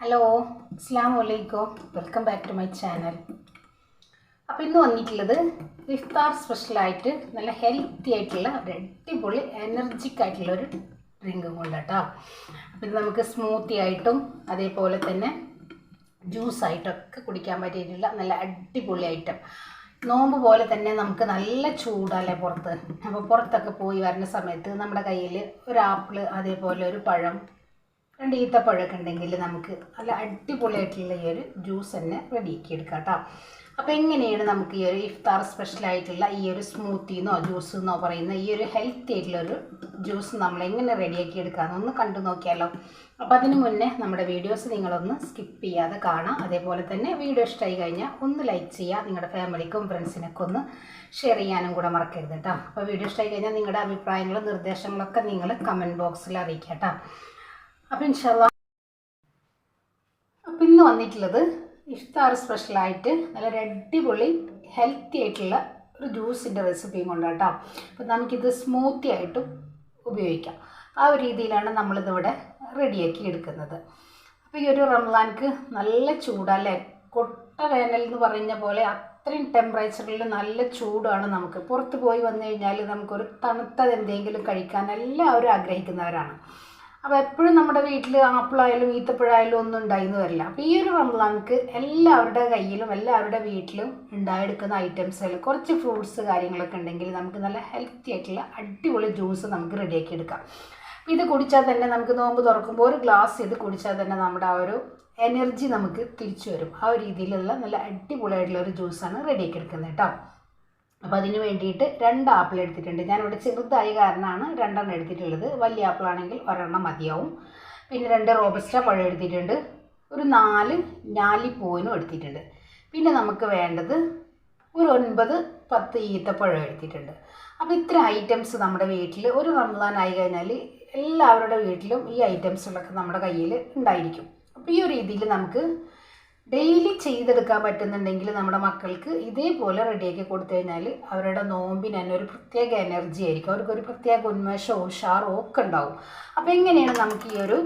Hello അസ്സാം വലൈക്കും welcome back to my channel. അപ്പോൾ ഇന്ന് വന്നിട്ടുള്ളത് ഇഫ്താർ സ്പെഷ്യലായിട്ട് നല്ല ഹെൽത്തി ആയിട്ടുള്ള അടിപൊളി എനർജിക് ആയിട്ടുള്ള ഒരു ഡ്രിങ്കും കൊണ്ടാട്ടോ അപ്പോൾ ഇത് നമുക്ക് സ്മൂത്തി ആയിട്ടും അതേപോലെ തന്നെ ജ്യൂസായിട്ടൊക്കെ കുടിക്കാൻ പറ്റിയിട്ടുള്ള നല്ല അടിപൊളി ഐറ്റം. നോമ്പ് പോലെ തന്നെ നമുക്ക് നല്ല ചൂടല്ലേ പുറത്ത്? അപ്പോൾ പുറത്തൊക്കെ പോയി വരുന്ന സമയത്ത് നമ്മുടെ കയ്യിൽ ഒരു ആപ്പിൾ അതേപോലെ ഒരു പഴം രണ്ട് ഈത്തപ്പഴമൊക്കെ ഉണ്ടെങ്കിൽ നമുക്ക് നല്ല അടിപൊളിയായിട്ടുള്ള ഈ ഒരു ജ്യൂസ് തന്നെ റെഡിയാക്കി എടുക്കാം കേട്ടോ. അപ്പോൾ എങ്ങനെയാണ് നമുക്ക് ഈ ഒരു ഇഫ്താർ സ്പെഷ്യലായിട്ടുള്ള ഈ ഒരു സ്മൂത്തിന്നോ ജ്യൂസ് എന്നോ പറയുന്ന ഈ ഒരു ഹെൽത്തി ആയിട്ടുള്ള ഒരു ജ്യൂസ് നമ്മൾ എങ്ങനെ റെഡിയാക്കി എടുക്കാമെന്നൊന്ന് കണ്ടു നോക്കിയാലോ. അപ്പോൾ അതിന് മുന്നേ നമ്മുടെ വീഡിയോസ് നിങ്ങളൊന്ന് സ്കിപ്പ് ചെയ്യാതെ കാണാം. അതേപോലെ തന്നെ വീഡിയോ ഇഷ്ടമായി കഴിഞ്ഞാൽ ഒന്ന് ലൈക്ക് ചെയ്യുക. നിങ്ങളുടെ ഫാമിലിക്കും ഫ്രണ്ട്സിനൊക്കെ ഒന്ന് ഷെയർ ചെയ്യാനും കൂടെ മറക്കരുത് കേട്ടോ. അപ്പോൾ വീഡിയോ ഇഷ്ടമായി കഴിഞ്ഞാൽ നിങ്ങളുടെ അഭിപ്രായങ്ങളും നിർദ്ദേശങ്ങളൊക്കെ നിങ്ങൾ കമന്റ് ബോക്സിൽ അറിയിക്കാം കേട്ടോ. അപ്പോൾ ഇൻഷാല്ല അപ്പം ഇന്ന് വന്നിട്ടുള്ളത് ഇഫ്താർ സ്പെഷ്യലായിട്ട് നല്ല അടിപൊളി ഹെൽത്തി ആയിട്ടുള്ള ഒരു ജ്യൂസിന്റെ റെസിപ്പിയും കൊണ്ടാട്ടോ. അപ്പം നമുക്കിത് സ്മൂത്തി ആയിട്ടും ഉപയോഗിക്കാം. ആ ഒരു രീതിയിലാണ് നമ്മളിതിവിടെ റെഡിയാക്കി എടുക്കുന്നത്. അപ്പോൾ ഈ ഒരു റംലാൻക്ക് നല്ല ചൂടല്ലേ? കൊട്ട വേനൽ എന്ന് പറഞ്ഞ പോലെ അത്രയും ടെമ്പറേച്ചറിൽ നല്ല ചൂടാണ് നമുക്ക്. പുറത്ത് പോയി വന്നു കഴിഞ്ഞാൽ നമുക്കൊരു തണുത്തത് എന്തെങ്കിലും കഴിക്കാൻ എല്ലാവരും ആഗ്രഹിക്കുന്നവരാണ്. അപ്പോൾ എപ്പോഴും നമ്മുടെ വീട്ടിൽ ആപ്പിളായാലും ഈത്തപ്പഴായാലും ഒന്നും ഉണ്ടായിന്ന് വരില്ല. അപ്പോൾ ഈ ഒരു റംസാൻക്ക് എല്ലാവരുടെ കയ്യിലും എല്ലാവരുടെ വീട്ടിലും ഉണ്ടായെടുക്കുന്ന ഐറ്റംസിൽ കുറച്ച് ഫ്രൂട്ട്സ് കാര്യങ്ങളൊക്കെ ഉണ്ടെങ്കിൽ നമുക്ക് നല്ല ഹെൽത്തി ആയിട്ടുള്ള അടിപൊളി ജ്യൂസ് നമുക്ക് റെഡിയാക്കി എടുക്കാം. അപ്പോൾ ഇത് കുടിച്ചാൽ തന്നെ നമുക്ക് നോമ്പ് തുറക്കുമ്പോൾ ഒരു ഗ്ലാസ് ഇത് കുടിച്ചാൽ തന്നെ നമ്മുടെ ആ ഒരു എനർജി നമുക്ക് തിരിച്ചു വരും. ആ ഒരു രീതിയിലുള്ള നല്ല അടിപൊളിയായിട്ടുള്ള ഒരു ജ്യൂസാണ് റെഡിയാക്കി എടുക്കുന്നത് കേട്ടോ. അപ്പോൾ അതിന് വേണ്ടിയിട്ട് രണ്ട് ആപ്പിൾ എടുത്തിട്ടുണ്ട്. ഞാനിവിടെ ചെറുതായി കാരണമാണ് രണ്ടെണ്ണം എടുത്തിട്ടുള്ളത്. വലിയ ആപ്പിളാണെങ്കിൽ ഒരെണ്ണം മതിയാവും. പിന്നെ രണ്ട് റോബസ്റ്റ പഴം എടുത്തിട്ടുണ്ട്. ഒരു നാല് ഞാലിപ്പൂവിനും എടുത്തിട്ടുണ്ട്. പിന്നെ നമുക്ക് വേണ്ടത് ഒരു ഒൻപത് പത്ത് ഈത്തപ്പഴം എടുത്തിട്ടുണ്ട്. അപ്പോൾ ഇത്ര ഐറ്റംസ് നമ്മുടെ വീട്ടിൽ ഒരു റംസാൻ ആയി കഴിഞ്ഞാൽ എല്ലാവരുടെ വീട്ടിലും ഈ ഐറ്റംസുകളൊക്കെ നമ്മുടെ കയ്യിൽ ഉണ്ടായിരിക്കും. അപ്പോൾ ഈ ഒരു രീതിയിൽ നമുക്ക് ഡെയിലി ചെയ്തെടുക്കാൻ പറ്റുന്നുണ്ടെങ്കിൽ നമ്മുടെ മക്കൾക്ക് ഇതേപോലെ റെഡിയാക്കി കൊടുത്തു കഴിഞ്ഞാൽ അവരുടെ നോമ്പിന് തന്നെ ഒരു പ്രത്യേക എനർജി ആയിരിക്കും. അവർക്കൊരു പ്രത്യേക ഉന്മേഷവും ഉഷാറും ഒക്കെ ഉണ്ടാവും. അപ്പോൾ എങ്ങനെയാണ് നമുക്ക് ഈ ഒരു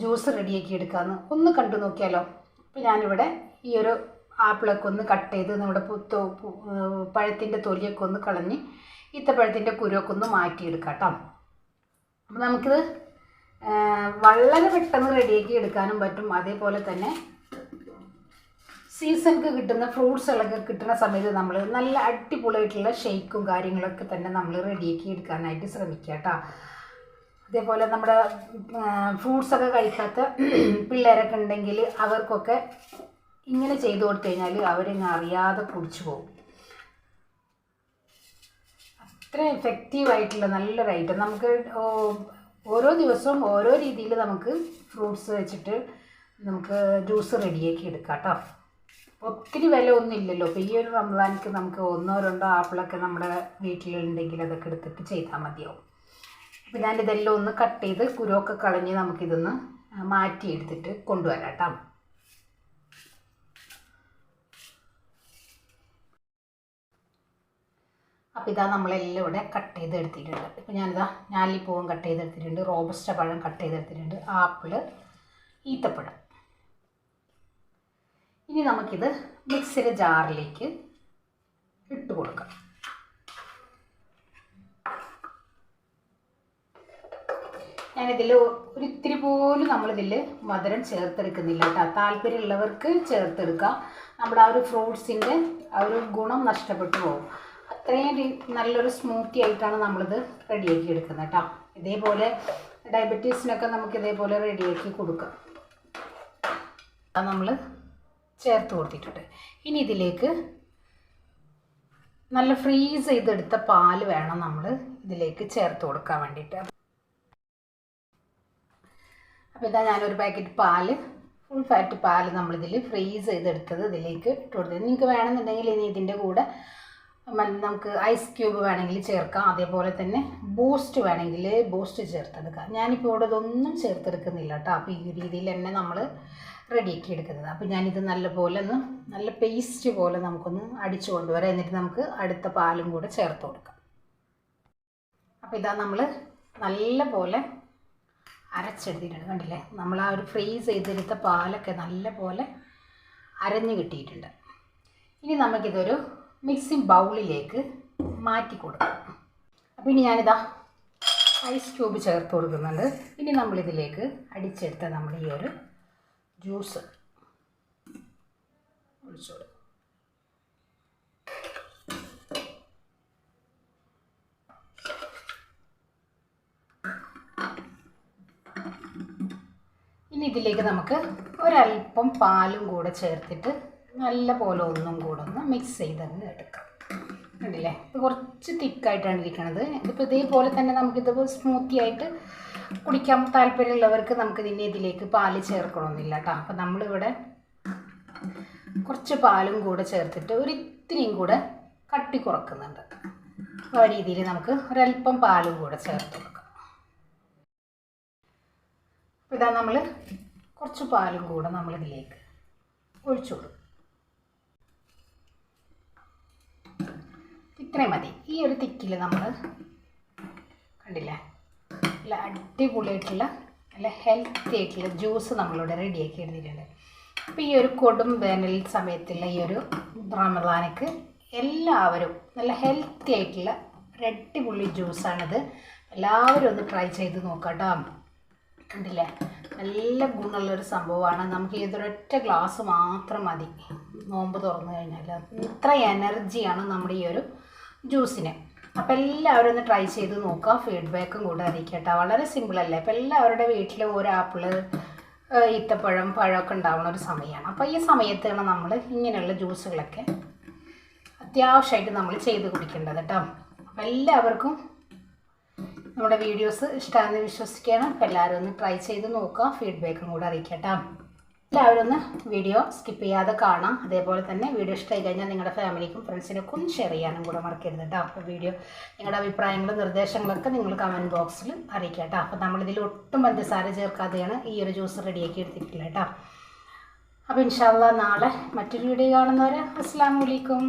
ജ്യൂസ് റെഡിയാക്കി എടുക്കാമെന്ന് ഒന്ന് കണ്ടു നോക്കിയാലോ? അപ്പോൾ ഞാനിവിടെ ഈ ഒരു ആപ്പിളൊക്കെ ഒന്ന് കട്ട് ചെയ്ത് നമ്മുടെ പുത്തോ പഴത്തിന്റെ തൊലിയൊക്കെ ഒന്ന് കളഞ്ഞ് ഈത്തപ്പഴത്തിന്റെ കുരുവൊക്കെ ഒന്ന് മാറ്റിയെടുക്കാം കേട്ടോ. അപ്പോൾ നമുക്കിത് വളരെ പെട്ടെന്ന് റെഡിയാക്കി എടുക്കാനും പറ്റും. അതേപോലെ തന്നെ സീസണിക്ക് കിട്ടുന്ന ഫ്രൂട്ട്സുകളൊക്കെ കിട്ടുന്ന സമയത്ത് നമ്മൾ നല്ല അടിപൊളിയായിട്ടുള്ള ഷെയ്ക്കും കാര്യങ്ങളൊക്കെ തന്നെ നമ്മൾ റെഡിയാക്കി എടുക്കാനായിട്ട് ശ്രമിക്കുക കേട്ടോ. അതേപോലെ നമ്മുടെ ഫ്രൂട്ട്സൊക്കെ കഴിക്കാത്ത പിള്ളേരൊക്കെ ഉണ്ടെങ്കിൽ അവർക്കൊക്കെ ഇങ്ങനെ ചെയ്തു കൊടുത്തു കഴിഞ്ഞാൽ അവരിങ്ങ് അറിയാതെ കുടിച്ചു പോകും. അത്ര എഫക്റ്റീവ് ആയിട്ടുള്ള നല്ലൊരു ഐറ്റം നമുക്ക് ഓരോ ദിവസവും ഓരോ രീതിയിൽ നമുക്ക് ഫ്രൂട്ട്സ് വെച്ചിട്ട് നമുക്ക് ജ്യൂസ് റെഡിയാക്കി എടുക്കാം കേട്ടോ. ഒത്തിരി വില ഒന്നും ഇല്ലല്ലോ. അപ്പോൾ ഈ ഒരു റംസാനിക്ക് നമുക്ക് ഒന്നോ രണ്ടോ ആപ്പിളൊക്കെ നമ്മുടെ വീട്ടിലുണ്ടെങ്കിൽ അതൊക്കെ എടുത്തിട്ട് ചെയ്താൽ മതിയാവും. അപ്പോൾ ഞാനിതെല്ലാം ഒന്ന് കട്ട് ചെയ്ത് കുരുവൊക്കെ കളഞ്ഞ് നമുക്കിതൊന്ന് മാറ്റിയെടുത്തിട്ട് കൊണ്ടുവരാം കേട്ടോ. അപ്പോൾ ഇതാ നമ്മളെല്ലാം ഇവിടെ കട്ട് ചെയ്ത് എടുത്തിട്ടുണ്ട്. ഇപ്പോൾ ഞാനിതാ ഞാലിപ്പൂവും കട്ട് ചെയ്തെടുത്തിട്ടുണ്ട് റോബസ്റ്റ പഴം കട്ട് ചെയ്തെടുത്തിട്ടുണ്ട് ആപ്പിൾ ഈത്തപ്പഴം. ഇനി നമുക്കിത് മിക്സിയുടെ ജാറിലേക്ക് ഇട്ട് കൊടുക്കാം. ഞാനിതിൽ ഒരിത്തിരി പോലും നമ്മളിതിൽ മധുരം ചേർത്തെടുക്കുന്നില്ല കേട്ടോ. താല്പര്യമുള്ളവർക്ക് ചേർത്തെടുക്കാം. നമ്മുടെ ആ ഒരു ഫ്രൂട്ട്സിന്റെ ആ ഒരു ഗുണം നഷ്ടപ്പെട്ടു പോകും. അത്രയും നല്ലൊരു സ്മൂത്തി ആയിട്ടാണ് നമ്മളിത് റെഡിയാക്കി എടുക്കുന്നത് കേട്ടോ. ഇതേപോലെ ഡയബറ്റീസിനൊക്കെ നമുക്ക് ഇതേപോലെ റെഡിയാക്കി കൊടുക്കാം. നമ്മൾ ചേർത്ത് കൊടുത്തിട്ടുണ്ട്. ഇനി ഇതിലേക്ക് നല്ല ഫ്രീസ് ചെയ്തെടുത്ത പാൽ വേണം നമ്മൾ ഇതിലേക്ക് ചേർത്ത് കൊടുക്കാൻ വേണ്ടിയിട്ട്. അപ്പോൾ ഇതാ ഞാനൊരു പാക്കറ്റ് പാൽ ഫുൾ ഫാറ്റ് പാൽ നമ്മളിതിൽ ഫ്രീസ് ചെയ്തെടുത്തത് ഇതിലേക്ക് ഇട്ട് കൊടുത്തത് നിങ്ങൾക്ക് വേണമെന്നുണ്ടെങ്കിൽ ഇനി ഇതിന്റെ കൂടെ നമുക്ക് ഐസ് ക്യൂബ് വേണമെങ്കിൽ ചേർക്കാം. അതേപോലെ തന്നെ ബൂസ്റ്റ് വേണമെങ്കിൽ ബൂസ്റ്റ് ചേർത്തെടുക്കാം ഞാനിപ്പോൾ ഇവിടെ ഇതൊന്നും ചേർത്തെടുക്കുന്നില്ല കേട്ടോ. അപ്പോൾ ഈ രീതിയിൽ തന്നെ നമ്മൾ റെഡിയാക്കി എടുക്കുന്നത്. അപ്പോൾ ഞാനിത് നല്ലപോലെ ഒന്ന് നല്ല പേസ്റ്റ് പോലെ നമുക്കൊന്ന് അടിച്ചു കൊണ്ടുവരാം. എന്നിട്ട് നമുക്ക് അടുത്ത പാലും കൂടെ ചേർത്ത് കൊടുക്കാം. അപ്പോൾ ഇതാ നമ്മൾ നല്ല പോലെ അരച്ചെടുത്തിട്ടുണ്ട്. കണ്ടില്ലേ? നമ്മൾ ആ ഒരു ഫ്രീസ് ചെയ്തെടുത്ത പാലൊക്കെ നല്ല പോലെ അരഞ്ഞ് കിട്ടിയിട്ടുണ്ട്. ഇനി നമുക്കിതൊരു മിക്സിംഗ് ബൗളിലേക്ക് മാറ്റി കൊടുക്കാം. അപ്പോൾ ഇനി ഞാനിതാ ഐസ് ക്യൂബ് ചേർത്ത് കൊടുക്കുന്നുണ്ട്. ഇനി നമ്മളിതിലേക്ക് അടിച്ചെടുത്ത നമ്മുടെ ഈ ഒരു ജ്യൂസ്. ഒഴിച്ചു ഇനി ഇതിലേക്ക് നമുക്ക് ഒരല്പം പാലും കൂടെ ചേർത്തിട്ട് നല്ല പോലെ ഒന്നും കൂടെ ഒന്ന് മിക്സ് ചെയ്തങ്ങ് എടുക്കാം. കണ്ടില്ലേ? ഇത് കുറച്ച് തിക്കായിട്ടാണ് ഇരിക്കുന്നത് ഇതിപ്പോൾ ഇതേപോലെ തന്നെ നമുക്കിത് സ്മൂത്തി ആയിട്ട് കുടിക്കാൻ താല്പര്യമുള്ളവർക്ക് നമുക്ക് ഇനി ഇതിലേക്ക് പാൽ ചേർക്കണമെന്നില്ല കേട്ടോ. അപ്പം നമ്മളിവിടെ കുറച്ച് പാലും കൂടെ ചേർത്തിട്ട് ഒരു ഇത്തിരിയും കൂടെ കട്ടി കുറക്കുന്നുണ്ട്. ആ രീതിയിൽ നമുക്ക് ഒരല്പം പാലും കൂടെ ചേർത്ത് കൊടുക്കാം. അപ്പോൾ ഇതാ നമ്മൾ കുറച്ച് പാലും കൂടെ നമ്മളിതിലേക്ക് ഒഴിച്ചു കൊടുക്കും. ഇത്രയും മതി. ഈ ഒരു തിക്കിൽ നമ്മൾ കണ്ടില്ലേ? നല്ല അടിപൊളിയായിട്ടുള്ള നല്ല ഹെൽത്തി ആയിട്ടുള്ള ജ്യൂസ് നമ്മളിവിടെ റെഡിയാക്കി എടുത്തിട്ടുണ്ട്. അപ്പോൾ ഈ ഒരു കൊടും വേനൽ സമയത്തുള്ള ഈ ഒരു റമദാനക്ക് എല്ലാവരും നല്ല ഹെൽത്തി ആയിട്ടുള്ള അടിപൊളി ജ്യൂസാണിത് എല്ലാവരും ഒന്ന് ട്രൈ ചെയ്ത് നോക്കാട്ടോ കേട്ടോ കണ്ടില്ലേ? നല്ല ഗുണമുള്ളൊരു സംഭവമാണ്. നമുക്ക് ഇതൊരൊറ്റ ഗ്ലാസ് മാത്രം മതി. നോമ്പ് തുറന്നു കഴിഞ്ഞാൽ ഇത്ര എനർജിയാണ് നമ്മുടെ ഈ ഒരു ജ്യൂസിന് അപ്പോൾ എല്ലാവരും ഒന്ന് ട്രൈ ചെയ്ത് നോക്കുക. ഫീഡ്ബാക്കും കൂടെ അറിയിക്കട്ടെ വളരെ സിമ്പിൾ അല്ലേ? അപ്പം എല്ലാവരുടെ വീട്ടിലും ഒരു ആപ്പിൾ ഈത്തപ്പഴം പഴമൊക്കെ ഉണ്ടാവുന്ന ഒരു സമയമാണ് അപ്പോൾ ഈ സമയത്താണ് നമ്മൾ ഇങ്ങനെയുള്ള ജ്യൂസുകളൊക്കെ അത്യാവശ്യമായിട്ട് നമ്മൾ ചെയ്ത് കുടിക്കേണ്ടത് കേട്ടോ. അപ്പം എല്ലാവർക്കും നമ്മുടെ വീഡിയോസ് ഇഷ്ടമാണെന്ന് വിശ്വസിക്കുകയാണ്. അപ്പോൾ എല്ലാവരും ഒന്ന് ട്രൈ ചെയ്ത് നോക്കുക. ഫീഡ്ബാക്കും കൂടെ അറിയിക്കട്ടോ എല്ലാവരും ഒന്ന് വീഡിയോ സ്കിപ്പ് ചെയ്യാതെ കാണാം. അതേപോലെ തന്നെ വീഡിയോ ഇഷ്ടമായി കഴിഞ്ഞാൽ നിങ്ങളുടെ ഫാമിലിക്കും ഫ്രണ്ട്സിനൊക്കെ ഷെയർ ചെയ്യാനും കൂടെ മറക്കരുത് കേട്ടോ അപ്പോൾ വീഡിയോ നിങ്ങളുടെ അഭിപ്രായങ്ങളും നിർദ്ദേശങ്ങളൊക്കെ നിങ്ങൾ കമന്റ് ബോക്സിൽ അറിയിക്കുക കേട്ടോ അപ്പോൾ നമ്മളിതിൽ ഒട്ടും പഞ്ചസാര ചേർക്കാതെയാണ് ഈ ഒരു ജ്യൂസ് റെഡിയാക്കി എടുത്തിട്ടുള്ളത് കേട്ടോ അപ്പോൾ ഇൻഷാല്ല നാളെ മറ്റൊരു വീഡിയോ കാണുന്നവരെ അസ്സാം വലൈക്കും